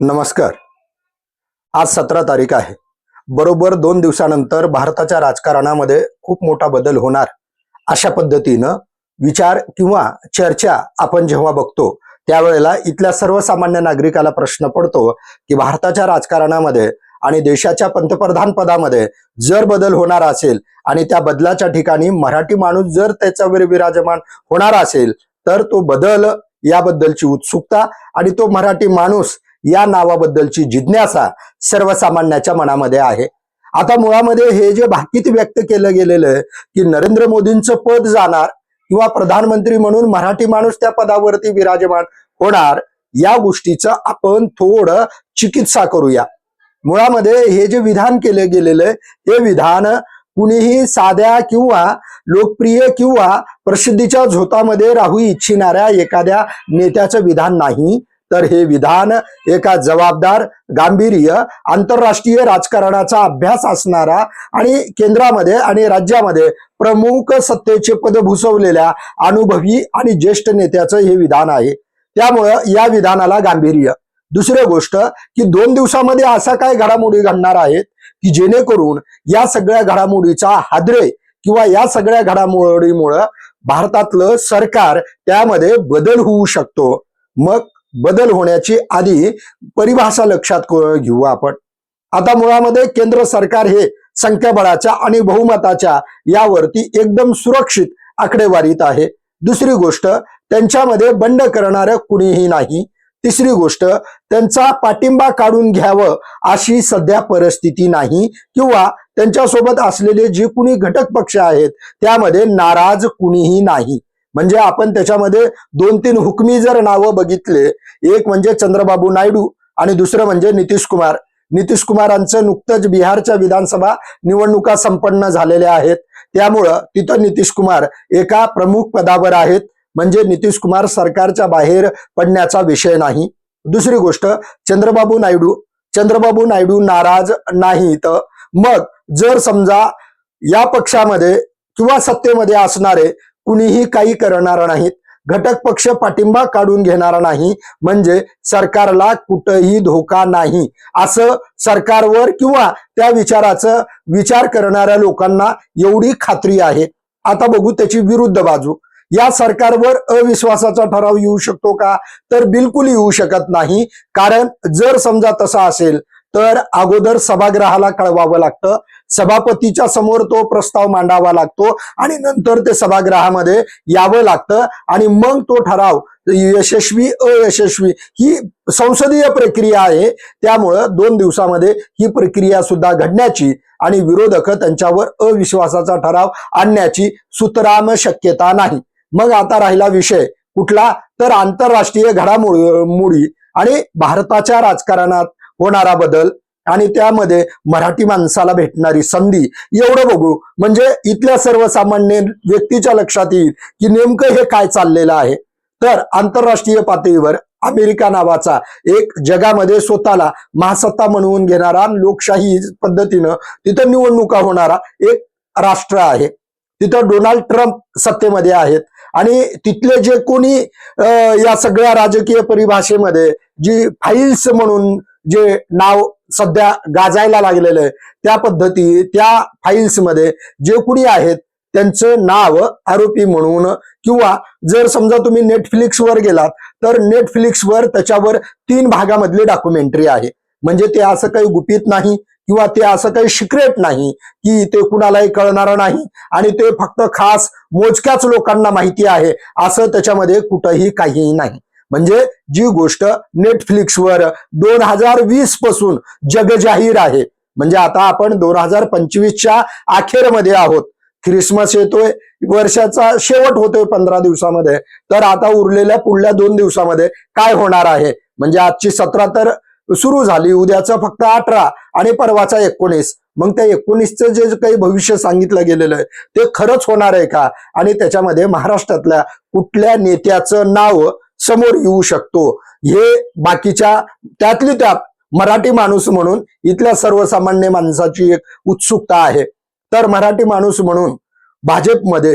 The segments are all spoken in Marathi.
नमस्कार. आज सतरा तारीख आहे. बरोबर दोन दिवसानंतर भारताच्या राजकारणामध्ये खूप मोठा बदल होणार अशा पद्धतीनं विचार किंवा चर्चा आपण जेव्हा बघतो त्यावेळेला इथल्या सर्वसामान्य नागरिकाला प्रश्न पडतो की भारताच्या राजकारणामध्ये आणि देशाच्या पंतप्रधान पदामध्ये जर बदल होणार असेल आणि त्या बदलाच्या ठिकाणी मराठी माणूस जर त्याच्यावर विराजमान होणार असेल तर तो बदल याबद्दलची उत्सुकता आणि तो मराठी माणूस या नावाबद्दलची जिज्ञासा सर्वसामान्याच्या मनामध्ये आहे. आता मुळामध्ये हे जे भाकीत व्यक्त केलं गेलेलं आहे की नरेंद्र मोदींचं पद जाणार किंवा प्रधानमंत्री म्हणून मराठी माणूस त्या पदावरती विराजमान होणार या गोष्टीचं आपण थोडं चिकित्सा करूया. मुळामध्ये हे जे विधान केलं गेलेलं आहे हे विधान कुणीही साध्या किंवा लोकप्रिय किंवा प्रसिद्धीच्या झोतामध्ये राहू इच्छिणाऱ्या एखाद्या नेत्याचं विधान नाही. तर हे विधान एका जबाबदार गांभीर्य आंतरराष्ट्रीय राजकारणाचा अभ्यास असणारा आणि केंद्रामध्ये आणि राज्यामध्ये प्रमुख सत्तेचे पद भूसवलेल्या अनुभवी आणि ज्येष्ठ नेत्याचं हे विधान आहे. त्यामुळं या विधानाला गांभीर्य. दुसरी गोष्ट की दोन दिवसामध्ये असा काय घडामोडी घडणार आहेत की जेणेकरून या सगळ्या घडामोडीचा हादरे किंवा या सगळ्या घडामोडीमुळं भारतातलं सरकार त्यामध्ये बदल होऊ शकतो. मग बदल होण्याची आधी परिभाषा लक्षात घेऊ आपण. आता मुळामध्ये केंद्र सरकार हे संख्याबळाच्या आणि बहुमताच्या यावरती एकदम सुरक्षित आकडेवारीत आहे. दुसरी गोष्ट त्यांच्यामध्ये बंड करणारं कुणीही नाही. तिसरी गोष्ट त्यांचा पाठिंबा काढून घ्यावं अशी सध्या परिस्थिती नाही किंवा त्यांच्यासोबत असलेले जे कुणी घटक पक्ष आहेत त्यामध्ये नाराज कुणीही नाही. म्हणजे आपण त्याच्यामध्ये दोन तीन हुकमी जर नावं बघितले एक म्हणजे चंद्रबाबू नायडू आणि दुसरं म्हणजे नितीश कुमार. नितीश कुमारांचं नुकतंच बिहारच्या विधानसभा निवडणुका संपन्न झालेल्या आहेत. त्यामुळं तिथं नितीश कुमार एका प्रमुख पदावर आहेत. म्हणजे नितीश कुमार सरकारच्या बाहेर पडण्याचा विषय नाही. दुसरी गोष्ट चंद्रबाबू नायडू चंद्रबाबू नायडू नाराज नाहीत. मग जर समजा या पक्षामध्ये किंवा सत्तेमध्ये असणारे कुणीही काही करणार नाहीत. घटक पक्ष पाठिंबा काढून घेणार नाही. म्हणजे सरकारला कुठंही धोका नाही. असं सरकारवर किंवा त्या विचाराचं विचार करणाऱ्या लोकांना एवढी खात्री आहे. आता बघू त्याची विरुद्ध बाजू. या सरकारवर अविश्वासाचा ठराव येऊ शकतो का? तर बिलकुल येऊ शकत नाही. कारण जर समजा तसा असेल तर अगोदर सभागृहाला कळवावं लागतं. सभापतीच्या समोर तो प्रस्ताव मांडावा लागतो आणि नंतर ते सभागृहामध्ये यावं लागतं आणि मग तो ठराव यशस्वी अयशस्वी ही संसदीय प्रक्रिया आहे. त्यामुळं दोन दिवसामध्ये ही प्रक्रिया सुद्धा घडण्याची आणि विरोधक त्यांच्यावर अविश्वासाचा ठराव आणण्याची सुतराम शक्यता नाही. मग आता राहिला विषय. कुठला? तर आंतरराष्ट्रीय घडामोडी आणि भारताच्या राजकारणात. होणारा बदल आणि त्यामध्ये मराठी माणसाला भेटणारी संधी. एवढं बघू. म्हणजे इथल्या सर्वसामान्य व्यक्तीच्या लक्षात येईल की नेमकं हे काय चाललेलं आहे. तर आंतरराष्ट्रीय पातळीवर अमेरिका नावाचा एक जगामध्ये स्वतःला महासत्ता म्हणवून घेणारा लोकशाही पद्धतीनं तिथं निवडणुका होणारा एक राष्ट्र आहे. तिथं डोनाल्ड ट्रम्प सत्तेमध्ये आहेत. आणि तिथले जे कोणी या सगळ्या राजकीय परिभाषेमध्ये जी फाईल्स म्हणून जे नाव सध्या गाजायला लागलेलं आहे त्या पद्धती त्या फाईल्समध्ये जे कुणी आहेत त्यांचं नाव आरोपी म्हणून किंवा जर समजा तुम्ही नेटफ्लिक्सवर गेलात तर नेटफ्लिक्सवर त्याच्यावर तीन भागामधली डॉक्युमेंटरी आहे. म्हणजे ते असं काही गुपित नाही किंवा ते असं काही सिक्रेट नाही की ते कुणालाही कळणार नाही आणि ते फक्त खास मोजक्याच लोकांना माहिती आहे असं त्याच्यामध्ये कुठंही काहीही नाही. म्हणजे जी गोष्ट नेटफ्लिक्सवर दोन हजार वीसपासून जगजाहीर आहे. म्हणजे आता आपण दोन हजार पंचवीसच्या अखेरमध्ये आहोत. ख्रिसमस येतोय वर्षाचा शेवट होतोय पंधरा दिवसामध्ये. तर आता उरलेल्या पुढल्या दोन दिवसामध्ये काय होणार आहे? म्हणजे आजची सतरा तर सुरू झाली उद्याचं फक्त अठरा आणि परवाचा एकोणीस. मग त्या एकोणीसचं जे काही भविष्य सांगितलं गेलेलं आहे ते खरंच होणार आहे का? आणि त्याच्यामध्ये महाराष्ट्रातल्या कुठल्या नेत्याचं नाव समोर येऊ शकतो. हे बाकीच्या त्यातली त्यात मराठी माणूस म्हणून इथल्या सर्वसामान्य माणसाची एक उत्सुकता आहे. तर मराठी माणूस म्हणून भाजपमध्ये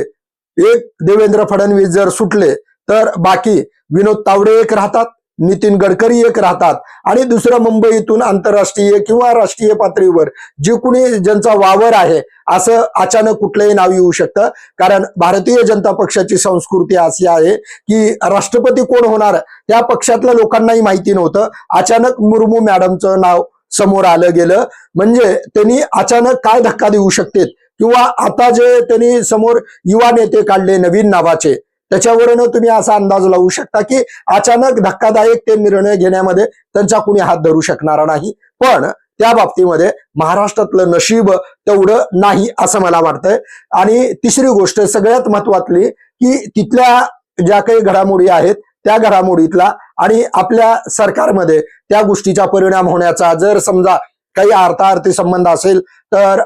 एक देवेंद्र फडणवीस जर सुटले तर बाकी विनोद तावडे एक राहतात. नितीन गडकरी एक राहतात. आणि दुसरं मुंबईतून आंतरराष्ट्रीय किंवा राष्ट्रीय पातळीवर जे कुणी ज्यांचा वावर आहे असं अचानक कुठलंही नाव येऊ शकतं. कारण भारतीय जनता पक्षाची संस्कृती अशी आहे की राष्ट्रपती कोण होणार त्या पक्षातल्या लोकांनाही माहिती नव्हतं. अचानक मुर्मू मॅडमचं नाव समोर आलं गेलं. म्हणजे त्यांनी अचानक काय धक्का देऊ शकतात? किंवा आता जे त्यांनी समोर युवा नेते काढले नवीन नावाचे त्याच्यावरून तुम्ही असा अंदाज लावू शकता की अचानक धक्कादायक ते निर्णय घेण्यामध्ये त्यांचा कुणी हात धरू शकणारा नाही. पण त्या बाबतीमध्ये महाराष्ट्रातलं नशीब तेवढं नाही असं मला वाटतंय. आणि तिसरी गोष्ट सगळ्यात महत्वातली की तिथल्या ज्या काही घडामोडी आहेत त्या घडामोडीतला आणि आपल्या सरकारमध्ये त्या गोष्टीचा परिणाम होण्याचा जर समजा काही अर्थार्थी संबंध असेल तर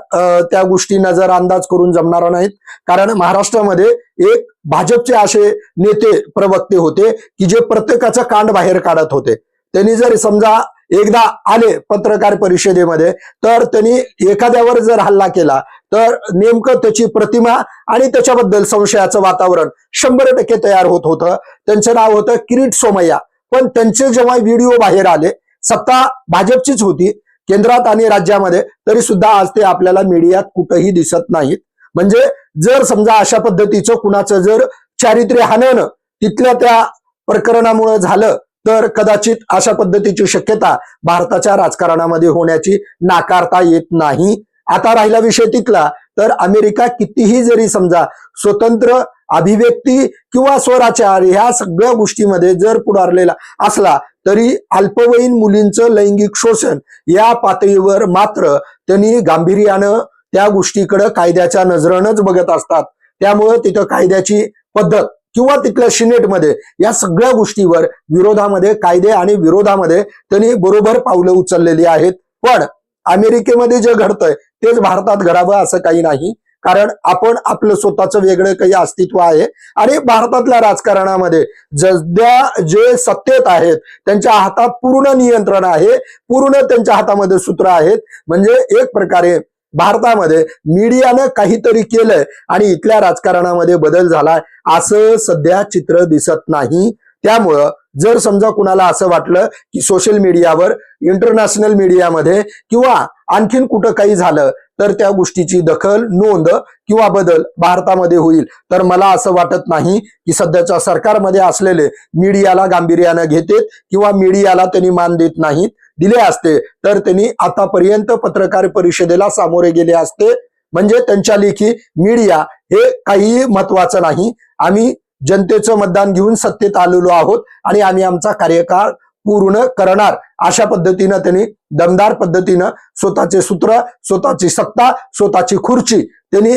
त्या गोष्टी नजर अंदाज करून जमणार नाहीत. कारण महाराष्ट्रामध्ये एक भाजपचे असे नेते प्रवक्ते होते की जे प्रत्येकाचं कांड बाहेर काढत होते. त्यांनी जर समजा एकदा आले पत्रकार परिषदेमध्ये तर त्यांनी एखाद्यावर जर हल्ला केला तर नेमकं त्याची प्रतिमा आणि त्याच्याबद्दल संशयाचं वातावरण शंभर टक्के तयार होत होतं. त्यांचं नाव होतं किरीट सोमय्या. पण त्यांचे जेव्हा व्हिडिओ बाहेर आले सत्ता भाजपचीच होती केंद्रात आणि राज्यामध्ये तरी सुद्धा आज ते आपल्याला मीडियात कुठंही दिसत नाहीत. म्हणजे जर समजा अशा पद्धतीचं कुणाचं जर चारित्र्य हनन तिथल्या त्या प्रकरणामुळे झालं तर कदाचित अशा पद्धतीची शक्यता भारताच्या राजकारणामध्ये होण्याची नाकारता येत नाही. आता राहिला विषय तिथला तर अमेरिका कितीही जरी समजा स्वतंत्र अभिव्यक्ती किंवा स्वराचार ह्या सगळ्या गोष्टीमध्ये जर पुढारलेला असला तरी अल्पवयीन मुलींचं लैंगिक शोषण या पातळीवर मात्र त्यांनी गांभीर्यानं त्या गोष्टीकडे कायद्याच्या नजरेनंच बघत असतात. त्यामुळं तिथं कायद्याची पद्धत किंवा तिथल्या सिनेटमध्ये या सगळ्या गोष्टीवर विरोधामध्ये कायदे आणि विरोधामध्ये त्यांनी बरोबर पावलं उचललेली आहेत. पण अमेरिकेमध्ये जे घडतंय तेच भारतात घडावं असं काही नाही. कारण आपण आपलं स्वतःचं वेगळं काही अस्तित्व आहे आणि भारतातल्या राजकारणामध्ये जद्या जे सत्तेत आहेत त्यांच्या हातात पूर्ण नियंत्रण आहे पूर्ण त्यांच्या हातामध्ये सूत्र आहेत. म्हणजे एक प्रकारे भारतामध्ये मीडियानं काहीतरी केलंय आणि इथल्या राजकारणामध्ये बदल झालाय असं सध्या चित्र दिसत नाही. त्यामुळं जर समजा कुणाला असं वाटलं की सोशल मीडियावर इंटरनॅशनल मीडियामध्ये किंवा आणखीन कुठं काही झालं तर त्या गोष्टीची दखल नोंद किंवा बदल भारतामध्ये होईल. तर मला असं वाटत नाही की सध्याच्या सरकारमध्ये असलेले मीडियाला गांभीर्यानं घेतेत किंवा मीडियाला त्यांनी मान देत नाहीत. दिले असते तर त्यांनी आतापर्यंत पत्रकार परिषदेला सामोरे गेले असते. म्हणजे त्यांच्या लेखी मीडिया हे काहीही महत्वाचं नाही. आम्ही जनतेचं मतदान घेऊन सत्तेत आलेलो आहोत आणि आम्ही आमचा कार्यकाळ पूर्ण करणार. अशा पद्धतीनं त्यांनी दमदार पद्धतीनं स्वतःचे सूत्र स्वतःची सत्ता स्वतःची खुर्ची त्यांनी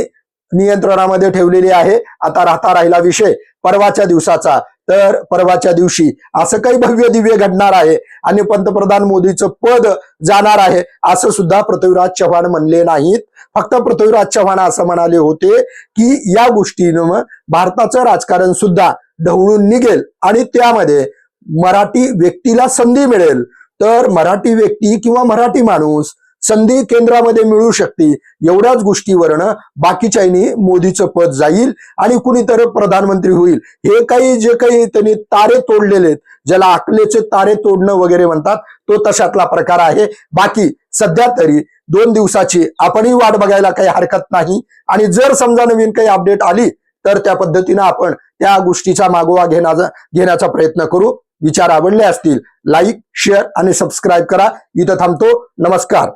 नियंत्रणामध्ये ठेवलेली आहे. आता राहता राहिला विषय. परवाच्या दिवसाचा तर परवाच्या दिवशी असं काही भव्य दिव्य घडणार आहे आणि पंतप्रधान मोदीचं पद जाणार आहे असं सुद्धा पृथ्वीराज चव्हाण म्हणले नाहीत. फक्त पृथ्वीराज चव्हाण असं म्हणाले होते की या गोष्टीनं भारताचं राजकारण सुद्धा ढवळून निघेल आणि त्यामध्ये मराठी व्यक्तीला संधी मिळेल. तर मराठी व्यक्ती किंवा मराठी माणूस संधी केंद्रामध्ये मिळू शकते. एवढ्याच गोष्टीवरनं बाकीच्यांनी मोदीचं पद जाईल आणि कुणीतरी प्रधानमंत्री होईल. हे काही जे काही त्यांनी तारे तोडलेले आहेत ज्याला आकलेचे तारे तोडणं वगैरे म्हणतात तो तशातला प्रकार आहे. बाकी सध्या तरी दोन दिवसाची आपणही वाट बघायला काही हरकत नाही. आणि जर समजा नवीन काही अपडेट आली तर त्या पद्धतीनं आपण त्या गोष्टीचा मागोवा घेण्याचा घेण्याचा प्रयत्न करू. विचार आवडले असतील लाईक शेअर आणि सबस्क्राईब करा. इथं थांबतो. नमस्कार.